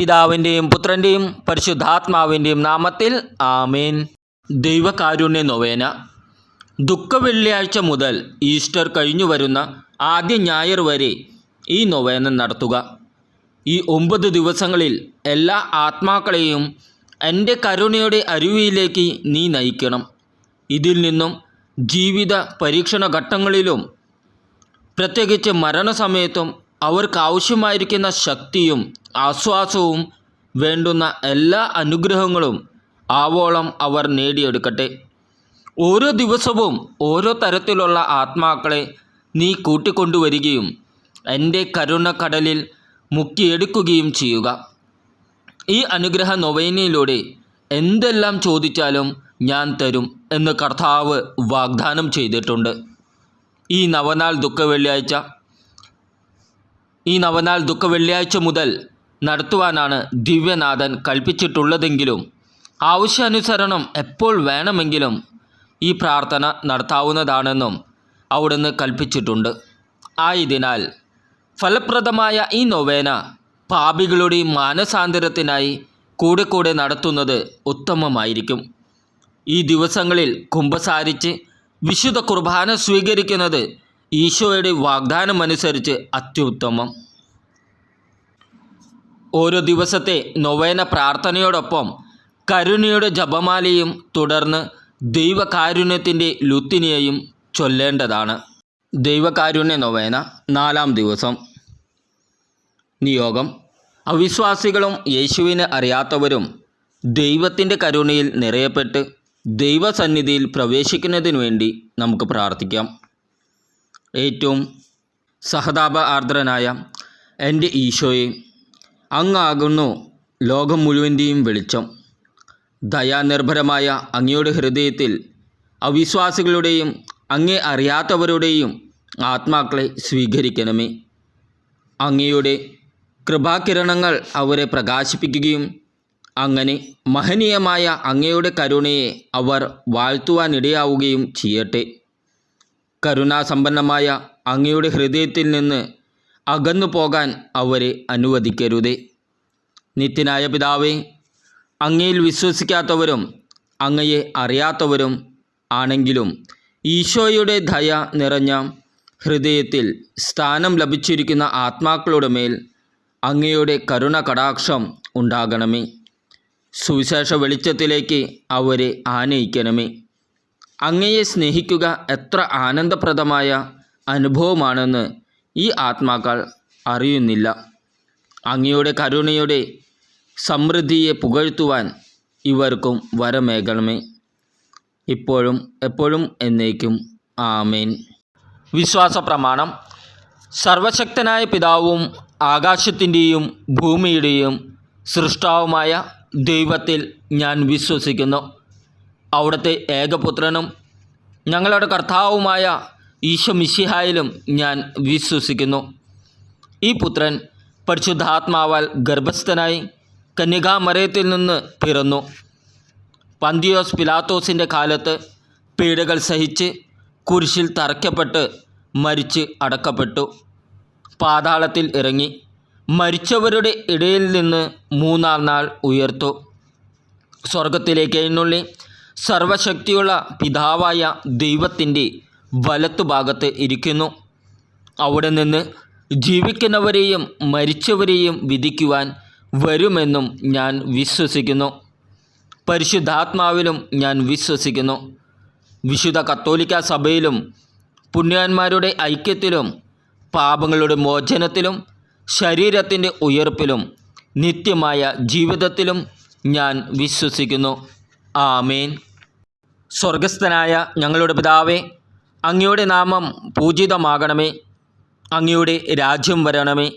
പിതാവിന്റെയും പുത്രന്റെയും പരിശുദ്ധാത്മാവിന്റെയും നാമത്തിൽ ആമേൻ. ദൈവകാരുണ്യ നൊവേന. ദുഃഖവെള്ളിയാഴ്ച മുതൽ ഈസ്റ്റർ കഴിഞ്ഞു വരുന്ന ആദ്യ ഞായർ വരെ ഈ നൊവേന നടത്തുക. ഈ ഒമ്പത് ദിവസങ്ങളിൽ എല്ലാ ആത്മാക്കളെയും എന്റെ കരുണയുടെ അരുവിയിലേക്ക് നീ നയിക്കണം. ഇതിൽ നിന്നും ജീവിത പരീക്ഷണ ഘട്ടങ്ങളിലും പ്രത്യേകിച്ച് മരണസമയത്തും അവർക്ക് ആവശ്യമായിരിക്കുന്ന ശക്തിയും ആശ്വാസവും വേണ്ടുന്ന എല്ലാ അനുഗ്രഹങ്ങളും ആവോളം അവർ നേടിയെടുക്കട്ടെ. ഓരോ ദിവസവും ഓരോ തരത്തിലുള്ള ആത്മാക്കളെ നീ കൂട്ടിക്കൊണ്ടുവരികയും എന്റെ കരുണക്കടലിൽ മുക്കിയെടുക്കുകയും ചെയ്യുക. ഈ അനുഗ്രഹ നൊവേനയിലൂടെ എന്തെല്ലാം ചോദിച്ചാലും ഞാൻ തരും എന്ന് കർത്താവ് വാഗ്ദാനം ചെയ്തിട്ടുണ്ട്. ഈ നവനാൾ ദുഃഖ വെള്ളിയാഴ്ച ഈ നവനാൾ ദുഃഖ വെള്ളിയാഴ്ച മുതൽ നടത്തുവാനാണ് ദിവ്യനാഥൻ കൽപ്പിച്ചിട്ടുള്ളതെങ്കിലും ആവശ്യാനുസരണം എപ്പോൾ വേണമെങ്കിലും ഈ പ്രാർത്ഥന നടത്താവുന്നതാണെന്നും അവിടുന്ന് കൽപ്പിച്ചിട്ടുണ്ട്. ആയതിനാൽ ഫലപ്രദമായ ഈ നൊവേന പാപികളുടെ മാനസാന്തരത്തിനായി കൂടെ കൂടെ നടത്തുന്നത് ഉത്തമമായിരിക്കും. ഈ ദിവസങ്ങളിൽ കുംഭസാരിച്ച് വിശുദ്ധ കുർബാന സ്വീകരിക്കുന്നത് ഈശോയുടെ വാഗ്ദാനം അനുസരിച്ച് അത്യുത്തമം. ഓരോ ദിവസത്തെ നൊവേന പ്രാർത്ഥനയോടൊപ്പം കരുണയുടെ ജപമാലയും തുടർന്ന് ദൈവകാരുണ്യത്തിന്റെ ലുത്തിനിയെയും ചൊല്ലേണ്ടതാണ്. ദൈവകാരുണ്യ നൊവേന നാലാം ദിവസം. നിയോഗം. അവിശ്വാസികളും യേശുവിനെ അറിയാത്തവരും ദൈവത്തിന്റെ കരുണയിൽ നിറയപ്പെട്ട് ദൈവസന്നിധിയിൽ പ്രവേശിക്കുന്നതിനു വേണ്ടി നമുക്ക് പ്രാർത്ഥിക്കാം. ഏറ്റവും സഹതാപ ആർദ്രനായ എന്റെ ഈശോയെ അങ്ങാകുന്നു ലോകം മുഴുവന്റെയും വെളിച്ചം. ദയാനിർഭരമായ അങ്ങയുടെ ഹൃദയത്തിൽ അവിശ്വാസികളുടെയും അങ്ങേ അറിയാത്തവരുടെയും ആത്മാക്കളെ സ്വീകരിക്കണമേ. അങ്ങയുടെ കൃപാകിരണങ്ങൾ അവരെ പ്രകാശിപ്പിക്കുകയും അങ്ങനെ മഹനീയമായ അങ്ങയുടെ കരുണയെ അവർ വാഴ്ത്തുവാനിടയാവുകയും ചെയ്യട്ടെ. കരുണാസമ്പന്നമായ അങ്ങയുടെ ഹൃദയത്തിൽ നിന്ന് അകന്നു പോകാൻ അവരെ അനുവദിക്കരുതേ. നിത്യനായ പിതാവേ അങ്ങയിൽ വിശ്വസിക്കാത്തവരും അങ്ങയെ അറിയാത്തവരും ആണെങ്കിലും ഈശോയുടെ ദയ നിറഞ്ഞ ഹൃദയത്തിൽ സ്ഥാനം ലഭിച്ചിരിക്കുന്ന ആത്മാക്കളുടെ മേൽ അങ്ങയുടെ കരുണ കടാക്ഷം ഉണ്ടാകണമേ. സുവിശേഷ വെളിച്ചത്തിലേക്ക് അവരെ ആനയിക്കണമേ. അങ്ങയെ സ്നേഹിക്കുക എത്ര ആനന്ദപ്രദമായ അനുഭവമാണെന്ന് ഈ ആത്മാക്കൾ അറിയുന്നില്ല. അങ്ങയുടെ കരുണയുടെ സമൃദ്ധിയെ പുകഴ്ത്തുവാൻ ഇവർക്കും വരമേകണമേ. ഇപ്പോഴും എപ്പോഴും എന്നേക്കും. ആമേൻ. വിശ്വാസ പ്രമാണം സർവശക്തനായ പിതാവും ആകാശത്തിന്റെയും ഭൂമിയുടെയും സൃഷ്ടാവുമായ ദൈവത്തിൽ ഞാൻ വിശ്വസിക്കുന്നു. അവിടുത്തെ ഏകപുത്രനും ഞങ്ങളുടെ കർത്താവുമായ ഈശോ മിശിഹായിലും ഞാൻ വിശ്വസിക്കുന്നു. ഈ പുത്രൻ പരിശുദ്ധാത്മാവാൽ ഗർഭസ്ഥനായി കന്യകാമരയത്തിൽ നിന്ന് പിറന്നു. പന്തിയോസ് പിലാത്തോസിന്റെ കാലത്ത് പീഡകൾ സഹിച്ച് കുരിശിൽ തറയ്ക്കപ്പെട്ട് മരിച്ച് അടക്കപ്പെട്ടു. പാതാളത്തിൽ ഇറങ്ങി മരിച്ചവരുടെ ഇടയിൽ നിന്ന് മൂന്നാം നാൾ ഉയർത്തു. സ്വർഗത്തിലേക്ക് എഴുന്നള്ളി സർവശക്തിയുള്ള പിതാവായ ദൈവത്തിന്റെ വലത്തുഭാഗത്ത് ഇരിക്കുന്നു. അവിടെ നിന്ന് ജീവിക്കുന്നവരെയും മരിച്ചവരെയും വിധിക്കുവാൻ വരുമെന്നും ഞാൻ വിശ്വസിക്കുന്നു. പരിശുദ്ധാത്മാവിലും ഞാൻ വിശ്വസിക്കുന്നു. വിശുദ്ധ കത്തോലിക്ക സഭയിലും പുണ്യാന്മാരുടെ ഐക്യത്തിലും പാപങ്ങളുടെ മോചനത്തിലും ശരീരത്തിന്റെ ഉയർപ്പിലും നിത്യമായ ജീവിതത്തിലും ഞാൻ വിശ്വസിക്കുന്നു. ആമേൻ. സ്വർഗസ്ഥനായ ഞങ്ങളുടെ പിതാവേ അങ്ങയുടെ നാമം പൂജിതമാകണമേ. അങ്ങയുടെ രാജ്യം വരണമേ.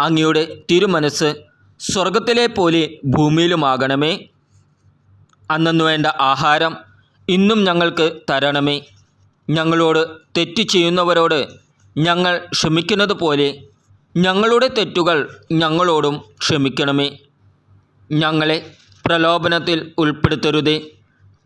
അങ്ങയുടെ തിരുമനസ് സ്വർഗത്തിലെ പോലെ ഭൂമിയിലുമാകണമേ. അന്നു വേണ്ട ആഹാരം ഇന്നും ഞങ്ങൾക്ക് തരണമേ. ഞങ്ങളോട് തെറ്റ് ചെയ്യുന്നവരോട് ഞങ്ങൾ ക്ഷമിക്കുന്നത് പോലെ ഞങ്ങളുടെ തെറ്റുകൾ ഞങ്ങളോടും ക്ഷമിക്കണമേ. ഞങ്ങളെ പ്രലോഭനത്തിൽ ഉൾപ്പെടുത്തരുതേ.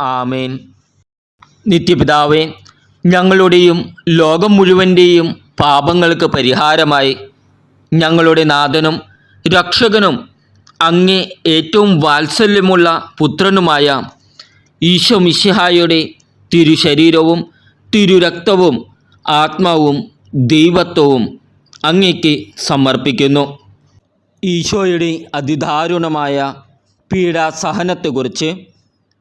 ആമേൻ. നിത്യപിതാവേ ഞങ്ങളുടെയും ലോകം മുഴുവന്റെയും പാപങ്ങൾക്ക് പരിഹാരമായി ഞങ്ങളുടെ നാഥനും രക്ഷകനും അങ്ങേ ഏറ്റവും വാത്സല്യമുള്ള പുത്രനുമായ ഈശോ മിശിഹായുടെ തിരുശരീരവും തിരുരക്തവും ആത്മാവും ദൈവത്വവും അങ്ങേക്ക് സമർപ്പിക്കുന്നു. ഈശോയുടെ അതിദാരുണമായ പീഡാസഹനത്തെക്കുറിച്ച്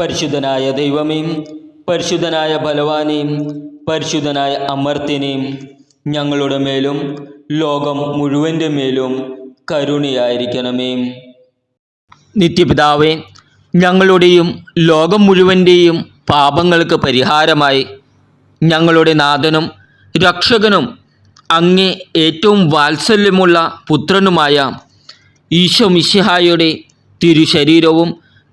പരിശുദ്ധനായ ദൈവമേ പരിശുദ്ധനായ ബലവാനെയും പരിശുദ്ധനായ അമർത്തിനെയും ഞങ്ങളുടെ മേലും ലോകം മുഴുവന്റെ മേലും കരുണയായിരിക്കണമേ. നിത്യപിതാവേ ഞങ്ങളുടെയും ലോകം മുഴുവന്റെയും പാപങ്ങൾക്ക് പരിഹാരമായി ഞങ്ങളുടെ നാഥനും രക്ഷകനും അങ്ങേ ഏറ്റവും വാത്സല്യമുള്ള പുത്രനുമായ ഈശോ മിശിഹായുടെ തിരുശരീരവും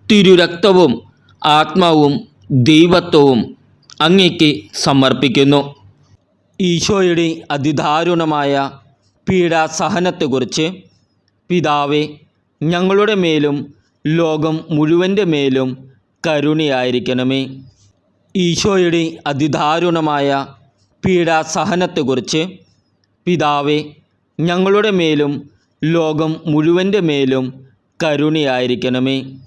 തിരുരക്തവും ആത്മാവും ദൈവത്വവും അങ്ങയ്ക്ക് സമർപ്പിക്കുന്നു. ഈശോയുടെ അതിദാരുണമായ പീഡാസഹനത്തെക്കുറിച്ച് പിതാവെ ഞങ്ങളുടെ മേലും ലോകം മുഴുവന്റെ മേലും കരുണയായിരിക്കണമേ. ഈശോയുടെ അതിദാരുണമായ പീഡാസഹനത്തെക്കുറിച്ച് പിതാവെ ഞങ്ങളുടെ മേലും ലോകം മുഴുവന്റെ മേലും കരുണയായിരിക്കണമേ.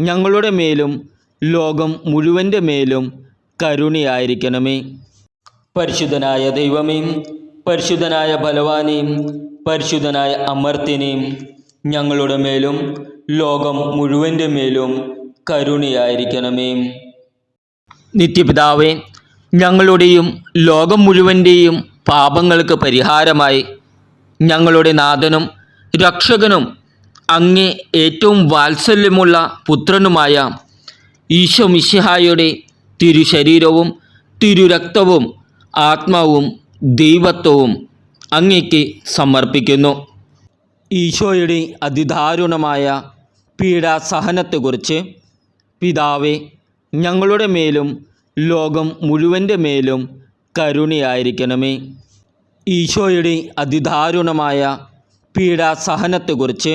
ഞങ്ങളുടെ മേലും ലോകം മുഴുവന്റെ മേലും കരുണയായിരിക്കണമേ. പരിശുദ്ധനായ ദൈവമേ പരിശുദ്ധനായ ബലവാനെയും പരിശുദ്ധനായ അമർത്തിനെയും ഞങ്ങളുടെ മേലും ലോകം മുഴുവന്റെ മേലും കരുണയായിരിക്കണമേ. നിത്യപിതാവേ ഞങ്ങളുടെയും ലോകം മുഴുവന്റെയും പാപങ്ങൾക്ക് പരിഹാരമായി ഞങ്ങളുടെ നാഥനും രക്ഷകനും അങ്ങേ ഏറ്റവും വാത്സല്യമുള്ള പുത്രനുമായ ഈശോ മിശിഹായുടെ തിരുശരീരവും തിരുരക്തവും ആത്മാവും ദൈവത്വവും അങ്ങയ്ക്ക് സമർപ്പിക്കുന്നു. ഈശോയുടെ അതിദാരുണമായ പീഡാസഹനത്തെക്കുറിച്ച് പിതാവെ ഞങ്ങളുടെ മേലും ലോകം മുഴുവന്റെ മേലും കരുണയായിരിക്കണമേ. ഈശോയുടെ അതിദാരുണമായ പീഡാസഹനത്തെക്കുറിച്ച്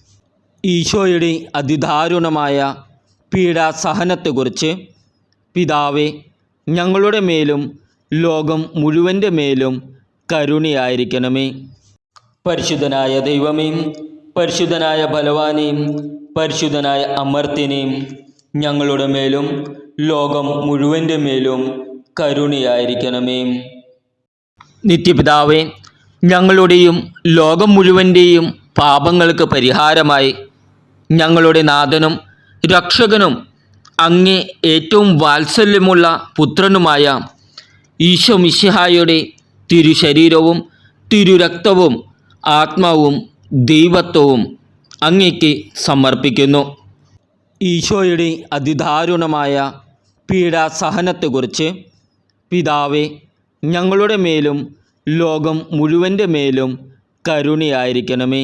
ഈശോയുടെ അതിദാരുണമായ പീഡാസഹനത്തെക്കുറിച്ച് പിതാവെ ഞങ്ങളുടെ മേലും ലോകം മുഴുവന്റെ മേലും കരുണയായിരിക്കണമേ. പരിശുദ്ധനായ ദൈവമേ പരിശുദ്ധനായ ബലവാനെയും പരിശുദ്ധനായ അമർത്തിനെയും ഞങ്ങളുടെ മേലും ലോകം മുഴുവന്റെ മേലും കരുണയായിരിക്കണമേ. നിത്യപിതാവേ ഞങ്ങളുടെയും ലോകം മുഴുവന്റെയും പാപങ്ങൾക്ക് പരിഹാരമായി ഞങ്ങളുടെ നാഥനും രക്ഷകനും അങ്ങേ ഏറ്റവും വാത്സല്യമുള്ള പുത്രനുമായ ഈശോ മിശിഹായുടെ തിരുശരീരവും തിരുരക്തവും ആത്മാവും ദൈവത്വവും അങ്ങയ്ക്ക് സമർപ്പിക്കുന്നു. ഈശോയുടെ അതിദാരുണമായ പീഡാസഹനത്തെക്കുറിച്ച് പിതാവെ ഞങ്ങളുടെ മേലും ലോകം മുഴുവന്റെ മേലും കരുണയായിരിക്കണമേ.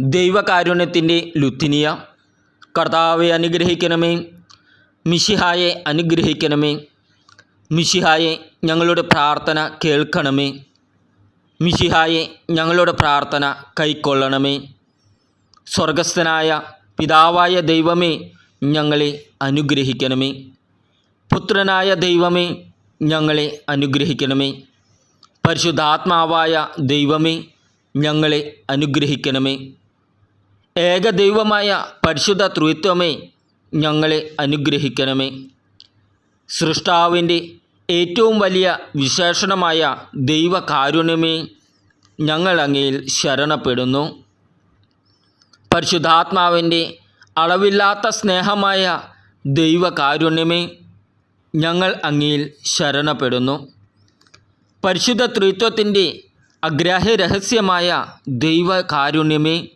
ദൈവകാരുണ്യത്തിന്റെ ലുത്തിനിയ. കർത്താവെ അനുഗ്രഹിക്കണമേ. മിഷിഹായെ അനുഗ്രഹിക്കണമേ. മിഷിഹായെ ഞങ്ങളുടെ പ്രാർത്ഥന കേൾക്കണമേ. മിഷിഹായെ ഞങ്ങളുടെ പ്രാർത്ഥന കൈക്കൊള്ളണമേ. സ്വർഗസ്ഥനായ പിതാവായ ദൈവമേ ഞങ്ങളെ അനുഗ്രഹിക്കണമേ. പുത്രനായ ദൈവമേ ഞങ്ങളെ അനുഗ്രഹിക്കണമേ. പരിശുദ്ധാത്മാവായ ദൈവമേ ഞങ്ങളെ അനുഗ്രഹിക്കണമേ. ഏകദൈവമായ പരിശുദ്ധ ത്രിത്വമേ ഞങ്ങളെ അനുഗ്രഹിക്കണമേ. സൃഷ്ടാവിന്റെ ഏറ്റവും വലിയ വിശേഷണമായ ദൈവകാരുണ്യമേ ഞങ്ങൾ അങ്ങയിൽ ശരണപ്പെടുന്നു. പരിശുദ്ധാത്മാവിന്റെ അളവില്ലാത്ത സ്നേഹമായ ദൈവകാരുണ്യമേ ഞങ്ങൾ അങ്ങയിൽ ശരണപ്പെടുന്നു. പരിശുദ്ധ ത്രിത്വത്തിന്റെ അഗ്രാഹ്യ രഹസ്യമായ ദൈവകാരുണ്യമേ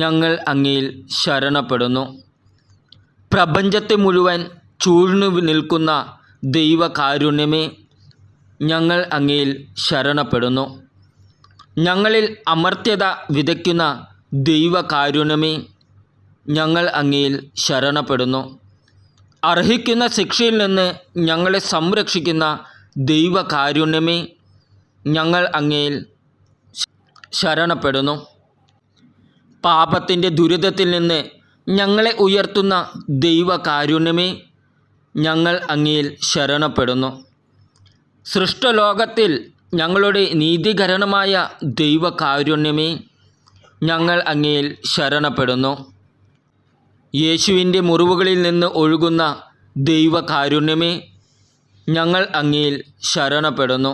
ഞങ്ങൾ അങ്ങയിൽ ശരണപ്പെടുന്നു. പ്രപഞ്ചത്തെ മുഴുവൻ ചൂഴ്ന്നു നിൽക്കുന്ന ദൈവകാരുണ്യമേ ഞങ്ങൾ അങ്ങയിൽ ശരണപ്പെടുന്നു. ഞങ്ങളിൽ അമർത്യത വിതയ്ക്കുന്ന ദൈവകാരുണ്യമേ ഞങ്ങൾ അങ്ങയിൽ ശരണപ്പെടുന്നു. അർഹിക്കുന്ന ശിക്ഷയിൽ നിന്ന് ഞങ്ങളെ സംരക്ഷിക്കുന്ന ദൈവകാരുണ്യമേ ഞങ്ങൾ അങ്ങയിൽ ശരണപ്പെടുന്നു. പാപത്തിന്റെ ദുരിതത്തിൽ നിന്ന് ഞങ്ങളെ ഉയർത്തുന്ന ദൈവകാരുണ്യമേ ഞങ്ങൾ അങ്ങയിൽ ശരണപ്പെടുന്നു. സൃഷ്ടലോകത്തിൽ ഞങ്ങളുടെ നീതികരണമായ ദൈവകാരുണ്യമേ ഞങ്ങൾ അങ്ങയിൽ ശരണപ്പെടുന്നു. യേശുവിന്റെ മുറിവുകളിൽ നിന്ന് ഒഴുകുന്ന ദൈവകാരുണ്യമേ ഞങ്ങൾ അങ്ങയിൽ ശരണപ്പെടുന്നു.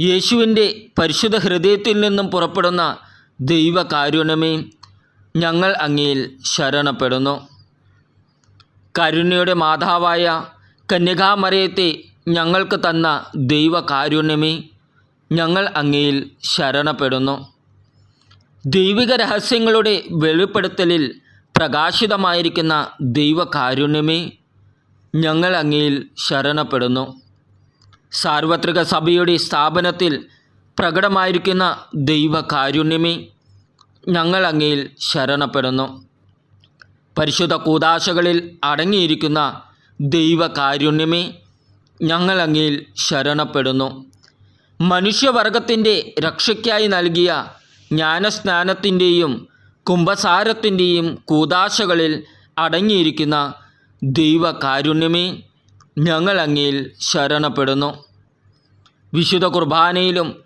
യേശുവിന്റെ പരിശുദ്ധ ഹൃദയത്തിൽ നിന്നും പുറപ്പെടുന്ന ദൈവകാരുണ്യമേ ഞങ്ങൾ അങ്ങയിൽ ശരണപ്പെടുന്നു. കരുണയുടെ മാതാവായ കന്യകാമറിയത്തെ ഞങ്ങൾക്ക് തന്ന ദൈവകാരുണ്യമേ ഞങ്ങൾ അങ്ങയിൽ ശരണപ്പെടുന്നു. ദൈവിക രഹസ്യങ്ങളുടെ വെളിപ്പെടുത്തലിൽ പ്രകാശിതമായിരിക്കുന്ന ദൈവകാരുണ്യമേ ഞങ്ങൾ അങ്ങയിൽ ശരണപ്പെടുന്നു. സാർവത്രിക സഭയുടെ സ്ഥാപനത്തിൽ പ്രകടമായിരിക്കുന്ന ദൈവകാരുണ്യമേ ഞങ്ങൾ അങ്ങയിൽ ശരണപ്പെടുന്നു. പരിശുദ്ധ കൂതാശകളിൽ അടങ്ങിയിരിക്കുന്ന ദൈവകാരുണ്യമേ ഞങ്ങൾ അങ്ങയിൽ ശരണപ്പെടുന്നു. മനുഷ്യവർഗത്തിന്റെ രക്ഷയ്ക്കായി നൽകിയ ജ്ഞാനസ്നാനത്തിന്റെയും കുംഭസാരത്തിന്റെയും കൂതാശകളിൽ അടങ്ങിയിരിക്കുന്ന ദൈവകാരുണ്യമേ ഞങ്ങൾ അങ്ങയിൽ ശരണപ്പെടുന്നു. വിശുദ്ധ കുർബാനയിലും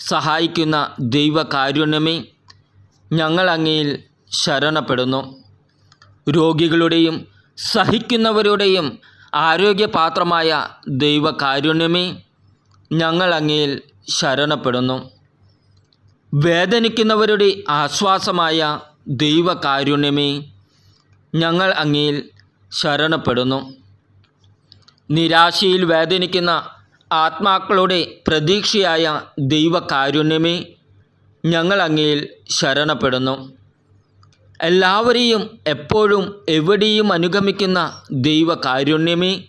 സഹായിക്കുന്ന ദൈവകാരുണ്യമേ ഞങ്ങൾ അങ്ങയിൽ ശരണപ്പെടുന്നു. രോഗികളുടെയും സഹിക്കുന്നവരുടെയും ആരോഗ്യപാത്രമായ ദൈവകാരുണ്യമേ ഞങ്ങൾ അങ്ങയിൽ ശരണപ്പെടുന്നു. വേദനിക്കുന്നവരുടെ ആശ്വാസമായ ദൈവകാരുണ്യമേ ഞങ്ങൾ അങ്ങയിൽ ശരണപ്പെടുന്നു. നിരാശയിൽ വേദനിക്കുന്ന ആത്മാക്കളുടെ പ്രതീക്ഷയായ ദൈവകാരുണ്യമേ ഞങ്ങൾ അങ്ങയിൽ ശരണപ്പെടുന്നു. എല്ലാവരെയും എപ്പോഴും എവിടെയും അനുഗമിക്കുന്ന ദൈവകാരുണ്യമേ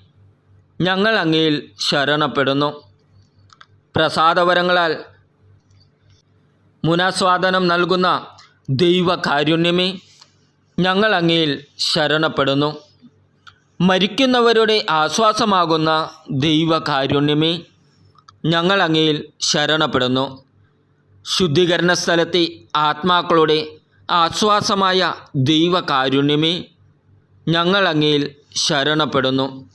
ഞങ്ങൾ അങ്ങയിൽ ശരണപ്പെടുന്നു. പ്രസാദവരങ്ങളാൽ മുനാസ്വാദനം നൽകുന്ന ദൈവകാരുണ്യമേ ഞങ്ങൾ അങ്ങയിൽ ശരണപ്പെടുന്നു. മരിക്കുന്നവരുടെ ആശ്വാസമാകുന്ന ദൈവകാരുണ്യമേ ഞങ്ങൾ അങ്ങയിൽ ശരണപ്പെടുന്നു. ശുദ്ധീകരണ സ്ഥലത്തെ ആത്മാക്കളുടെ ആശ്വാസമായ ദൈവകാരുണ്യമേ ഞങ്ങൾ അങ്ങയിൽ ശരണപ്പെടുന്നു.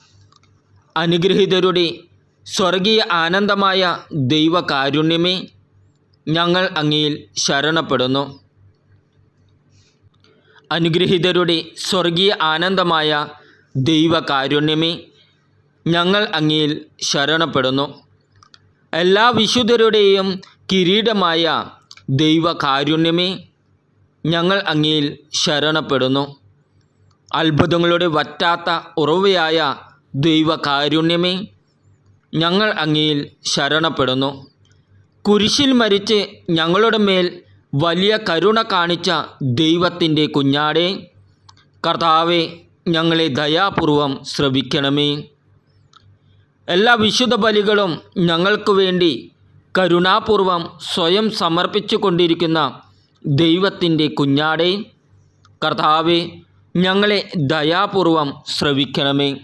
അനുഗ്രഹീതരുടെ സ്വർഗീയ ആനന്ദമായ ദൈവകാരുണ്യമേ ഞങ്ങൾ അങ്ങയിൽ ശരണപ്പെടുന്നു. അനുഗ്രഹീതരുടെ സ്വർഗീയ ആനന്ദമായ ദൈവകാരുണ്യമേ ഞങ്ങൾ അങ്ങയിൽ ശരണപ്പെടുന്നു. എല്ലാ വിശുദ്ധരുടെയും കിരീടമായ ദൈവകാരുണ്യമേ ഞങ്ങൾ അങ്ങയിൽ ശരണപ്പെടുന്നു. അത്ഭുതങ്ങളുടെ വറ്റാത്ത ഉറവയായ ദൈവകാരുണ്യമേ ഞങ്ങൾ അങ്ങയിൽ ശരണപ്പെടുന്നു. കുരിശിൽ മരിച്ച് ഞങ്ങളുടെ മേൽ വലിയ കരുണ കാണിച്ച ദൈവത്തിന്റെ കുഞ്ഞാടെ കർത്താവെ ഞങ്ങളെ ദയാപൂർവം ശ്രവിക്കണമേ. എല്ലാ വിശുദ്ധ ബലികളും ഞങ്ങൾക്ക് വേണ്ടി കരുണാപൂർവം സ്വയം സമർപ്പിച്ചു കൊണ്ടിരിക്കുന്ന ദൈവത്തിന്റെ കുഞ്ഞാടെ കർത്താവെ ഞങ്ങളെ ദയാപൂർവം ശ്രവിക്കണമേ.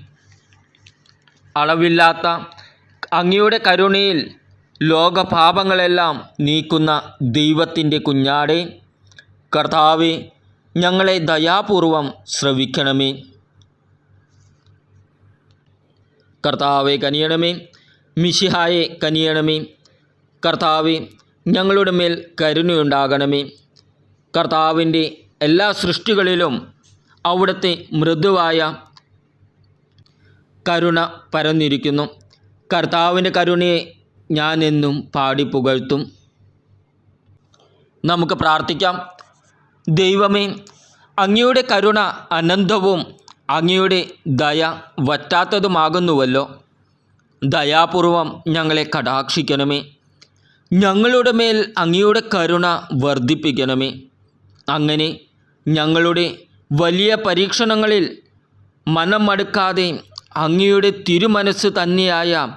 അളവില്ലാത്ത അങ്ങയുടെ കരുണയിൽ ലോകപാപങ്ങളെല്ലാം നീക്കുന്ന ദൈവത്തിന്റെ കുഞ്ഞാടെ കർത്താവെ ഞങ്ങളെ ദയാപൂർവം ശ്രവിക്കണമേ. കർത്താവെ കനിയണമേ. മിശിഹായെ കനിയണമേ. കർത്താവെ ഞങ്ങളുടെ മേൽ കരുണയുണ്ടാകണമേ. കർത്താവിന്റെ എല്ലാ സൃഷ്ടികളിലും അവിടുത്തെ മൃദുവായ കരുണ പരന്നിരിക്കുന്നു. കർത്താവിന്റെ കരുണയെ ഞാനെന്നും പാടി പുകഴ്ത്തും നമുക്ക് പ്രാർത്ഥിക്കാം. ദൈവമേ അങ്ങയുടെ കരുണ അനന്തവും അങ്ങയുടെ ദയ വറ്റാത്തതുമാകുന്നുവല്ലോ. ദയാപൂർവം ഞങ്ങളെ കടാക്ഷിക്കണമേ. ഞങ്ങളുടെ മേൽ അങ്ങയുടെ കരുണ വർദ്ധിപ്പിക്കണമേ. അങ്ങനെ ഞങ്ങളുടെ വലിയ പരീക്ഷണങ്ങളിൽ മനം മടുക്കാതെ അങ്ങയുടെ തിരുമനസ് തന്നെയായ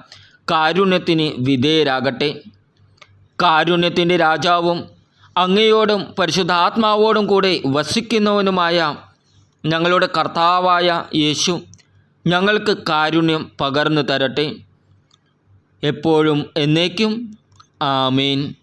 കാരുണ്യത്തിന് വിധേയരാകട്ടെ. കാരുണ്യത്തിന്റെ രാജാവും അങ്ങയോടും പരിശുദ്ധാത്മാവോടും കൂടെ വസിക്കുന്നവനുമായ ഞങ്ങളുടെ കർത്താവായ യേശു ഞങ്ങൾക്ക് കാരുണ്യം പകർന്നു തരട്ടെ. എപ്പോഴും എന്നേക്കും. ആമേൻ.